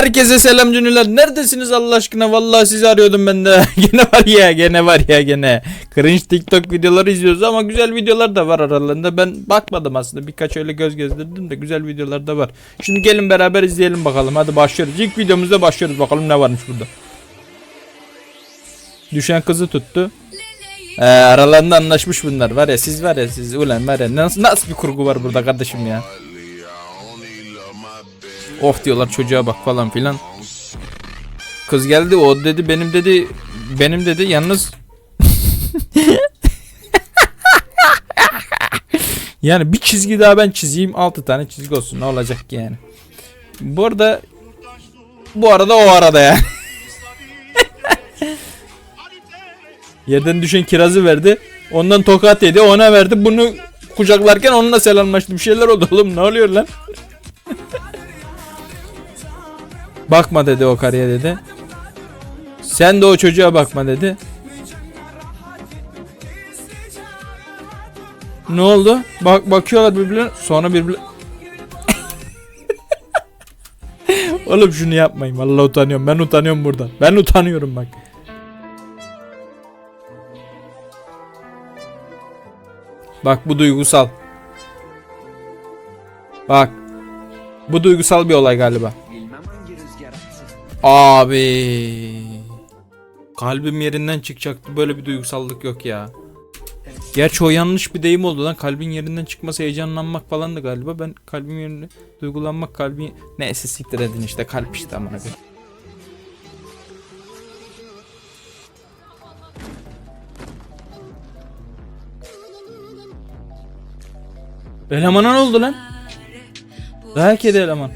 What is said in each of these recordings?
Herkese selam cünüler. Neredesiniz Allah aşkına? Vallahi sizi arıyordum ben de. gene var ya, gene var ya gene. Cringe TikTok videoları izliyoruz ama güzel videolar da var aralarında. Ben bakmadım aslında. Birkaç öyle göz gezdirdim de güzel videolar da var. Şimdi gelin beraber izleyelim bakalım. Hadi başlıyoruz. İlk videomuzda başlıyoruz. Bakalım ne varmış burada. Düşen kızı tuttu. Ee, aralarında anlaşmış bunlar. Var ya siz var ya siz ulan var ya nasıl, nasıl bir kurgu var burada kardeşim ya. Of diyorlar çocuğa bak falan filan. Kız geldi o dedi benim dedi benim dedi yalnız Yani bir çizgi daha ben çizeyim 6 tane çizgi olsun ne olacak ki yani. Bu arada bu arada o arada yani. Yerden düşen kirazı verdi. Ondan tokat yedi ona verdi. Bunu kucaklarken onunla selamlaştı. Bir şeyler oldu oğlum ne oluyor lan? Bakma dedi o karıya dedi. Sen de o çocuğa bakma dedi. Ne oldu? Bak bakıyorlar birbirlerine sonra birbirine Oğlum şunu yapmayın. Vallahi utanıyorum. Ben utanıyorum burada. Ben utanıyorum bak. Bak bu duygusal. Bak. Bu duygusal bir olay galiba. Abi. Kalbim yerinden çıkacaktı. Böyle bir duygusallık yok ya. Gerçi o yanlış bir deyim oldu lan. Kalbin yerinden çıkması heyecanlanmak falan da galiba. Ben kalbim yerine duygulanmak kalbin... Neyse siktir edin işte kalp işte amına koyayım. Elemana ne oldu lan? Dayak yedi eleman.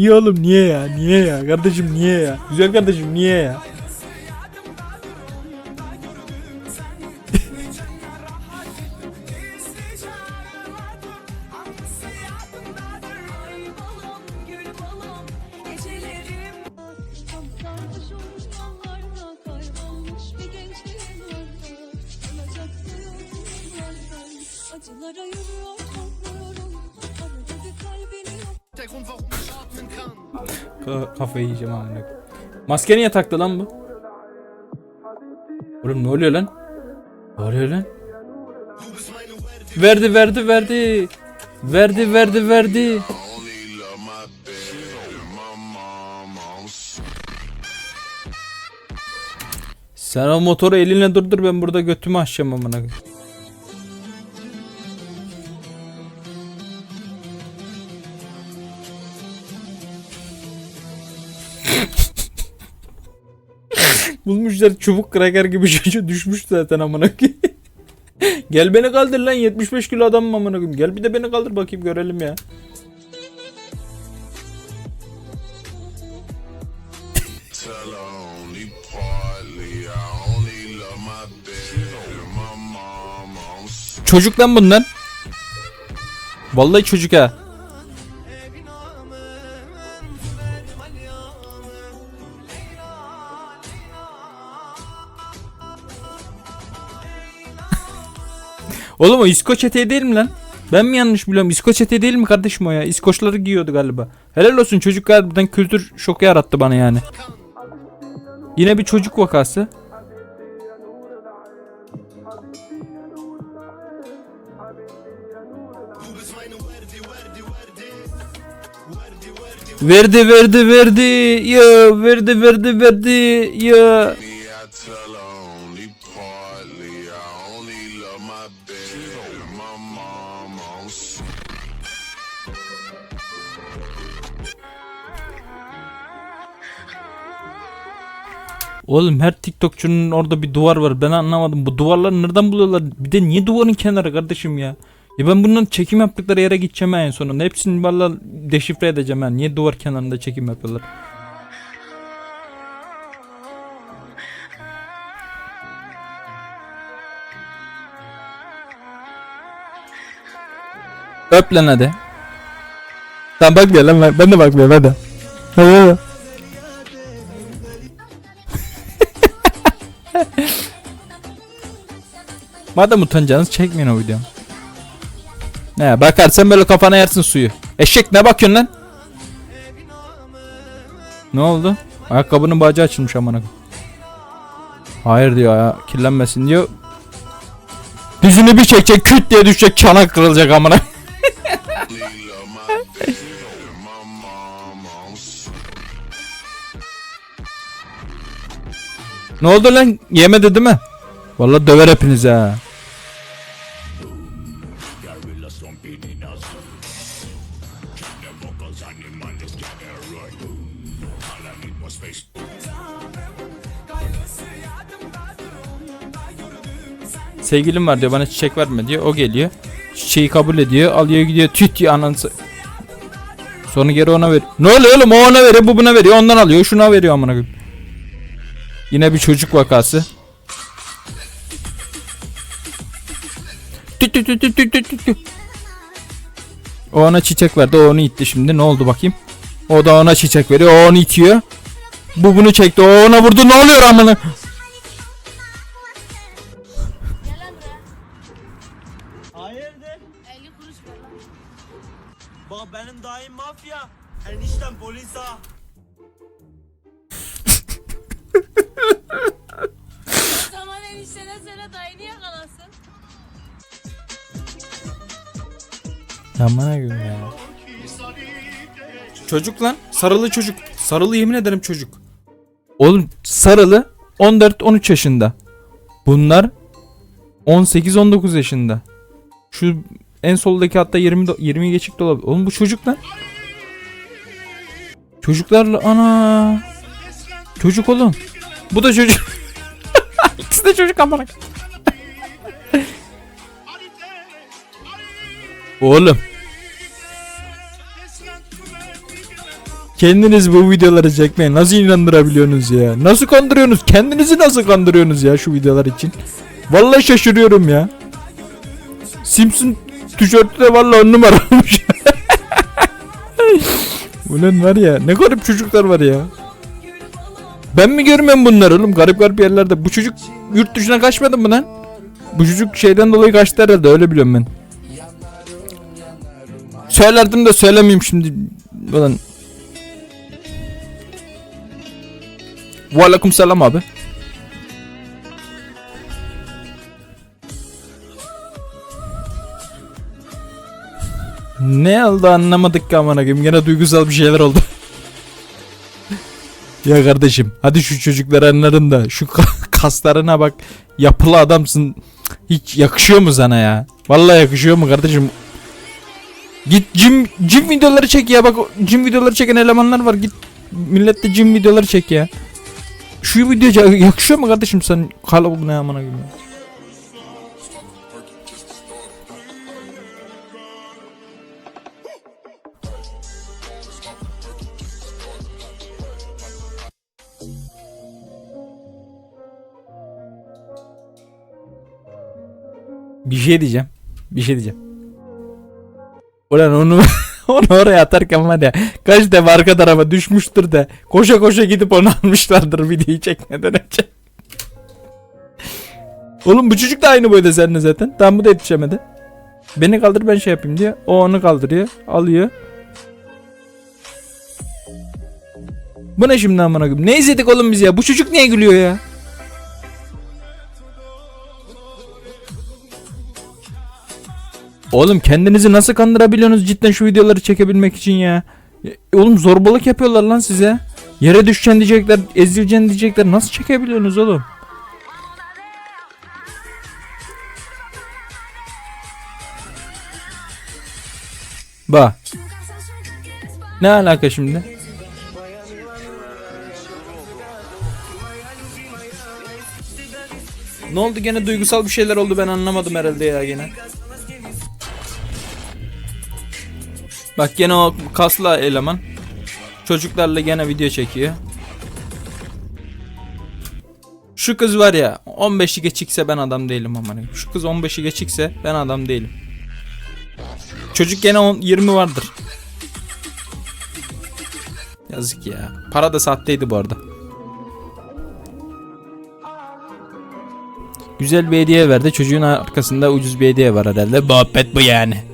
Niye oğlum niye ya? Niye ya? Kardeşim niye ya? Güzel kardeşim niye ya? Sarhoş Ka- kafayı yiyeceğim amına. Maske niye taktı lan bu? Oğlum ne oluyor lan? Ne oluyor lan? Verdi verdi verdi. Verdi verdi verdi. Sen o motoru elinle durdur ben burada götümü açacağım amına Bulmuşlar çubuk kraker gibi çocuğu düşmüş zaten amına. Gel beni kaldır lan 75 kilo adamım amına koyayım. Gel bir de beni kaldır bakayım görelim ya. Çocuk lan bunlar. Vallahi çocuk ha. Oğlum o İskoç eteği değil mi lan? Ben mi yanlış biliyorum? İskoç eteği değil mi kardeşim o ya? İskoçları giyiyordu galiba. Helal olsun çocuk harbiden kültür şoku yarattı bana yani. Yine bir çocuk vakası. Verdi verdi verdi ya verdi verdi verdi ya Oğlum her TikTokçunun orada bir duvar var. Ben anlamadım. Bu duvarları nereden buluyorlar? Bir de niye duvarın kenarı kardeşim ya? Ya ben bunların çekim yaptıkları yere gideceğim en sonunda. Hepsini valla deşifre edeceğim ben. Niye duvar kenarında çekim yapıyorlar? Öp lan hadi. Tamam bakmıyor lan ben, ben de bakmıyorum hadi. Hadi hadi. Madem utanacaksınız çekmeyin o videomu. Ne bakarsan böyle kafana yersin suyu. Eşek ne bakıyorsun lan? Ne oldu? Ayakkabının bacağı açılmış amına. Hayır diyor ya kirlenmesin diyor. Dizini bir çekecek küt diye düşecek çanak kırılacak amına. Ne oldu lan? Yemedi değil mi? Vallahi döver hepinizi ha. Sevgilim var diyor bana çiçek verme diyor. O geliyor. Çiçeği kabul ediyor. Alıyor gidiyor. Tüt diye anansı. Sonra geri ona ver. Ne oluyor oğlum? O ona veriyor, bu buna veriyor. Ondan alıyor, şuna veriyor amına koyayım. Yine bir çocuk vakası. Tüt tüt tüt tüt tüt tüt tüt. O ona çiçek verdi. O onu itti şimdi. Ne oldu bakayım? O da ona çiçek veriyor. O onu itiyor. Bu bunu çekti. O ona vurdu. Ne oluyor amına? Hayırdır? 50 kuruş ver lan. Bak benim dayım mafya. Eniştem polis ha. Dayını yakalasın. Amına koyayım ya. Çocuk lan. Sarılı çocuk. Sarılı yemin ederim çocuk. Oğlum sarılı 14-13 yaşında. Bunlar 18-19 yaşında. Şu en soldaki hatta 20 do- 20 geçik de olabilir. Oğlum bu çocuk lan. Çocuklarla ana. Çocuk oğlum. Bu da çocuk. İkisi de çocuk amına. Oğlum. Kendiniz bu videoları çekmeyin. Nasıl inandırabiliyorsunuz ya? Nasıl kandırıyorsunuz? Kendinizi nasıl kandırıyorsunuz ya şu videolar için? Vallahi şaşırıyorum ya. Simpson tişörtü de vallahi on numara olmuş. Ulan var ya ne garip çocuklar var ya. Ben mi görmüyorum bunları oğlum garip garip yerlerde. Bu çocuk yurt dışına kaçmadı mı lan? Bu çocuk şeyden dolayı kaçtı herhalde öyle biliyorum ben. Söylerdim de söylemeyeyim şimdi. Ulan Aleyküm selam abi. Ne oldu anlamadık ki amına koyayım. Gene duygusal bir şeyler oldu. ya kardeşim hadi şu çocukları anladın da şu ka- kaslarına bak. Yapılı adamsın. Hiç yakışıyor mu sana ya? Vallahi yakışıyor mu kardeşim? Git gym gym videoları çek ya bak gym videoları çeken elemanlar var git millet de gym videoları çek ya. Şu video yakışıyor mu kardeşim sen ne amına ya? Bir şey diyeceğim. Bir şey diyeceğim. Ulan onu onu oraya atarken var ya kaç defa arka tarafa düşmüştür de koşa koşa gidip onu almışlardır videoyu çekmeden önce. Oğlum bu çocuk da aynı boyda seninle zaten. Tam bu da yetişemedi. Beni kaldır ben şey yapayım diye. O onu kaldırıyor. Alıyor. Bu ne şimdi amına koyayım? Ne izledik oğlum biz ya? Bu çocuk niye gülüyor ya? Oğlum kendinizi nasıl kandırabiliyorsunuz cidden şu videoları çekebilmek için ya? Ya, Oğlum zorbalık yapıyorlar lan size. Yere düşeceksin diyecekler, ezileceksin diyecekler. Nasıl çekebiliyorsunuz oğlum? Bak. Ne alaka şimdi? Ne oldu gene duygusal bir şeyler oldu ben anlamadım herhalde ya gene. Bak gene o kaslı eleman çocuklarla gene video çekiyor. Şu kız var ya 15'i geçikse ben adam değilim aman. Şu kız 15'i geçikse ben adam değilim. Çocuk gene 10, 20 vardır. Yazık ya. Para da sahteydi bu arada. Güzel bir hediye verdi. Çocuğun arkasında ucuz bir hediye var herhalde. Muhabbet bu yani.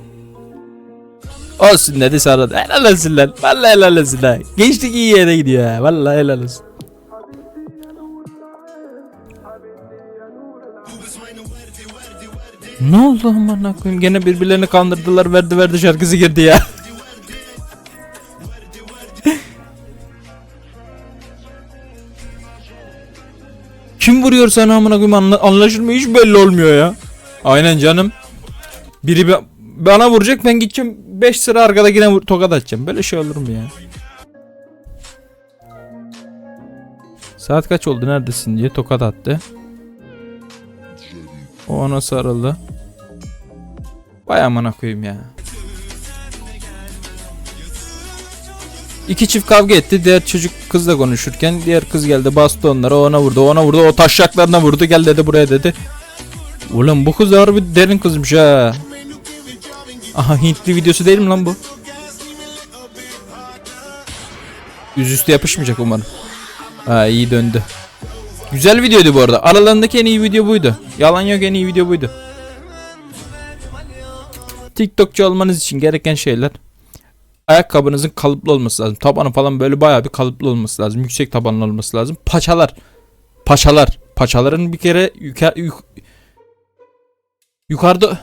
Olsun dedi sonra da helal olsun lan. Vallahi helal olsun lan. Gençlik iyi yere gidiyor ha. Vallahi helal olsun. Ne oldu aman koyayım gene birbirlerini kandırdılar verdi verdi şarkısı girdi ya. Kim vuruyor sana amına koyayım anla- anlaşılmıyor hiç belli olmuyor ya. Aynen canım. Biri ba- bana vuracak ben gideceğim 5 sıra arkada yine tokat atacağım. Böyle şey olur mu ya? Saat kaç oldu neredesin diye tokat attı. O ona sarıldı. Vay amına koyayım ya. İki çift kavga etti. Diğer çocuk kızla konuşurken diğer kız geldi bastı onlara ona vurdu ona vurdu o taşaklarına vurdu gel dedi buraya dedi. Ulan bu kız harbi derin kızmış ha. Aha Hintli videosu değil mi lan bu? Yüzüstü yapışmayacak umarım. Ha iyi döndü. Güzel videoydu bu arada. Aralarındaki en iyi video buydu. Yalan yok en iyi video buydu. TikTokçu olmanız için gereken şeyler ayakkabınızın kalıplı olması lazım. Tabanı falan böyle bayağı bir kalıplı olması lazım. Yüksek tabanlı olması lazım. Paçalar. Paçalar. Paçaların bir kere yuka, yuk- yukarıda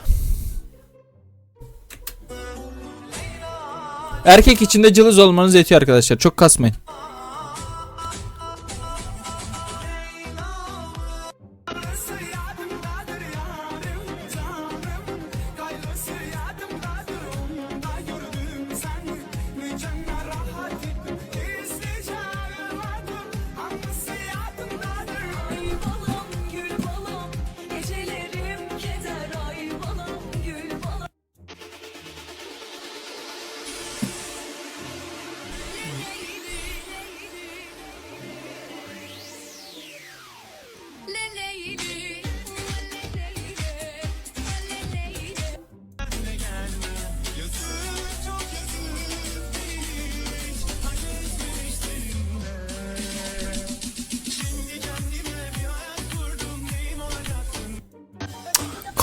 Erkek içinde cılız olmanız yetiyor arkadaşlar. Çok kasmayın.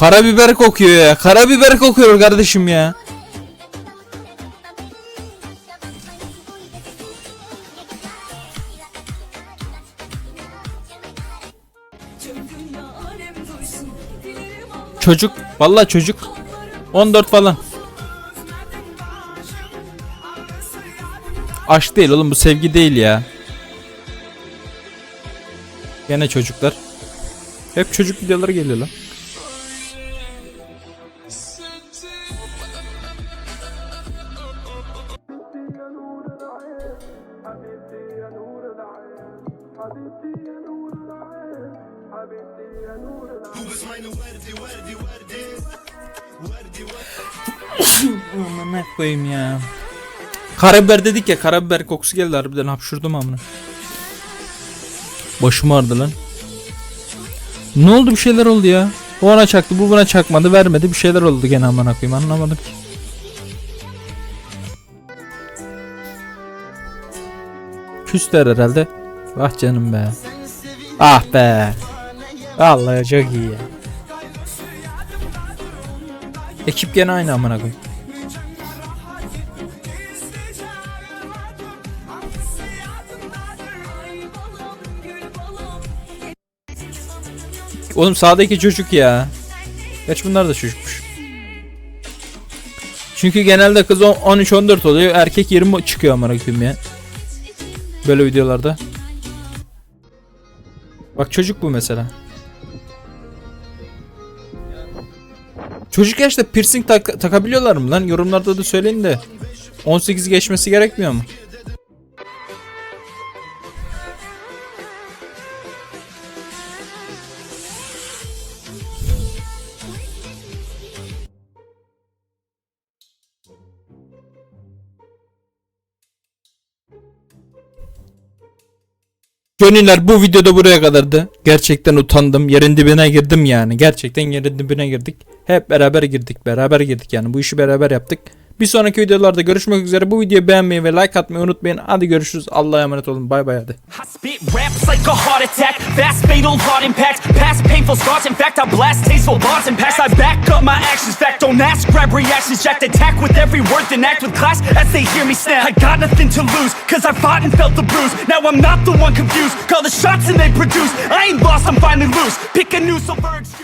Karabiber kokuyor ya. Karabiber kokuyor kardeşim ya. Çocuk. Vallahi çocuk. 14 falan. Aşk değil oğlum bu sevgi değil ya. Gene çocuklar. Hep çocuk videoları geliyor lan. Ya. Karabiber dedik ya karabiber kokusu geldi harbiden hapşurdum amına. Başım ağrıdı lan. Ne oldu bir şeyler oldu ya. O ona çaktı bu buna çakmadı vermedi bir şeyler oldu gene amına koyayım anlamadım ki. Küsler herhalde. Ah canım be. Ah be. Vallahi çok iyi ya. Ekip gene aynı amına koyayım. Oğlum sağdaki çocuk ya. Geç bunlar da çocukmuş. Çünkü genelde kız 13-14 oluyor. Erkek 20 çıkıyor amına koyayım ya. Böyle videolarda. Bak çocuk bu mesela. Çocuk yaşta piercing tak- takabiliyorlar mı lan? Yorumlarda da söyleyin de. 18 geçmesi gerekmiyor mu? Gönüller bu videoda buraya kadardı. Gerçekten utandım. Yerin dibine girdim yani. Gerçekten yerin dibine girdik. Hep beraber girdik. Beraber girdik yani. Bu işi beraber yaptık. Bir sonraki videolarda görüşmek üzere. Bu videoyu beğenmeyi ve like atmayı unutmayın. Hadi görüşürüz. Allah'a emanet olun. Bay bay hadi. I ain't lost, I'm finally loose. Pick a new silver excuse.